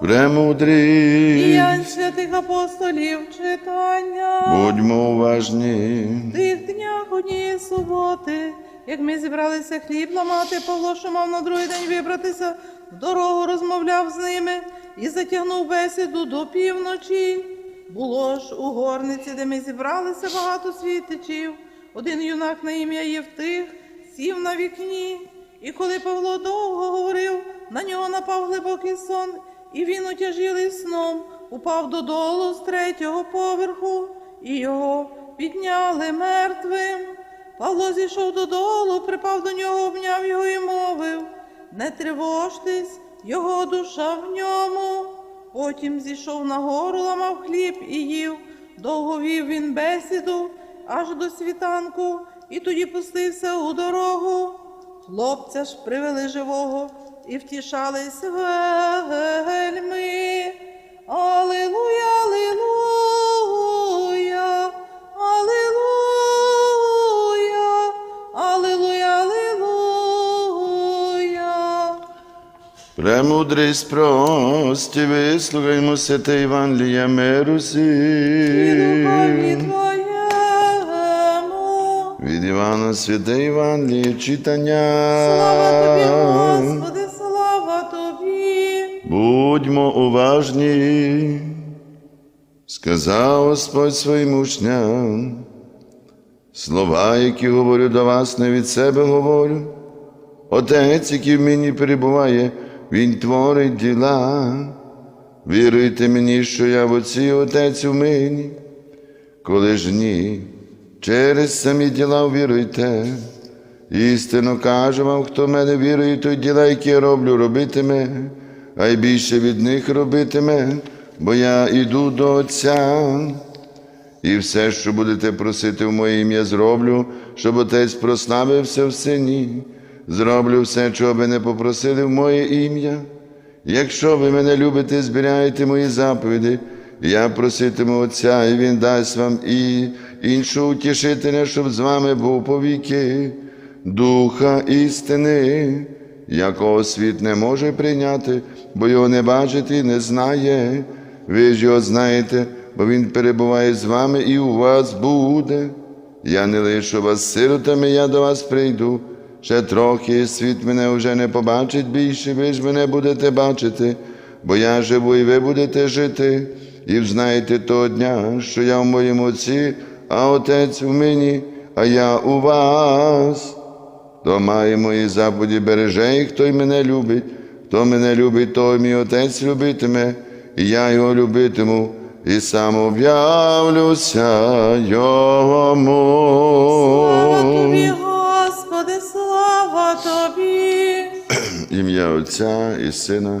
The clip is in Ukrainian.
Премудрість. Діянь святих апостолів читання. Будьмо уважні. Тих днях однієї суботи, як ми зібралися хліб ламати, Павло, що мав на другий день вибратися, в дорогу розмовляв з ними і затягнув бесіду до півночі. Було ж у горниці, де ми зібралися багато світичів. Один юнак на ім'я Євтих сів на вікні, і коли Павло довго говорив, на нього напав глибокий сон, і він утяжілий сном упав додолу з третього поверху, і його підняли мертвим. Павло зійшов додолу, припав до нього, обняв його і мовив Не тривожтесь, його душа в ньому. Потім зійшов на гору, ламав хліб і їв. Довго вів він бесіду аж до світанку, і тоді пустився у дорогу. Хлопця ж привели живого і втішались вельми. Алилуя, алилуя, алилуя, алилуя, алилуя. Премудрість прості, вислухаймо святе Євангелія миру І всім. духові Твоєму. Від Івана святе Євангеліє читання. Слава Тобі, Господи, слава Тобі. Будьмо уважні, сказав Господь своїм учням. Слова, які говорю до вас, не від себе говорю. Отець, який в мені перебуває, Він творить діла. Віруйте мені, що я в Отці, Отець у мені. Коли ж ні, через самі діла віруйте. Істинно кажу вам, хто в мене вірує, той діла, які я роблю, робитиме, а й більше від них робитиме, бо я іду до Отця. І все, що будете просити в моє ім'я, зроблю, щоб Отець прославився в сині. Зроблю все, чого ви не попросили в моє ім'я. Якщо ви мене любите, збираєте мої заповіді, я проситиму Отця, і Він дасть вам і іншого утішителя, щоб з вами був повіки, Духа істини, якого світ не може прийняти, бо його не бачить і не знає. Ви ж його знаєте, бо Він перебуває з вами і у вас буде. Я не лишу вас сиротами, я до вас прийду. Ще трохи світ мене вже не побачить більше, ви ж мене будете бачити, бо я живу і ви будете жити, і взнаєте того дня, що я в моєму Отці, а Отець в мені, а я у вас. Хто має мої заповіді, береже їх, той мене любить. Хто мене любить, той мій Отець любитиме, і я його любитиму, і сам об'явлюся йому. Слава Тобі, Господи, слава Тобі. Ім'я Отця і Сина,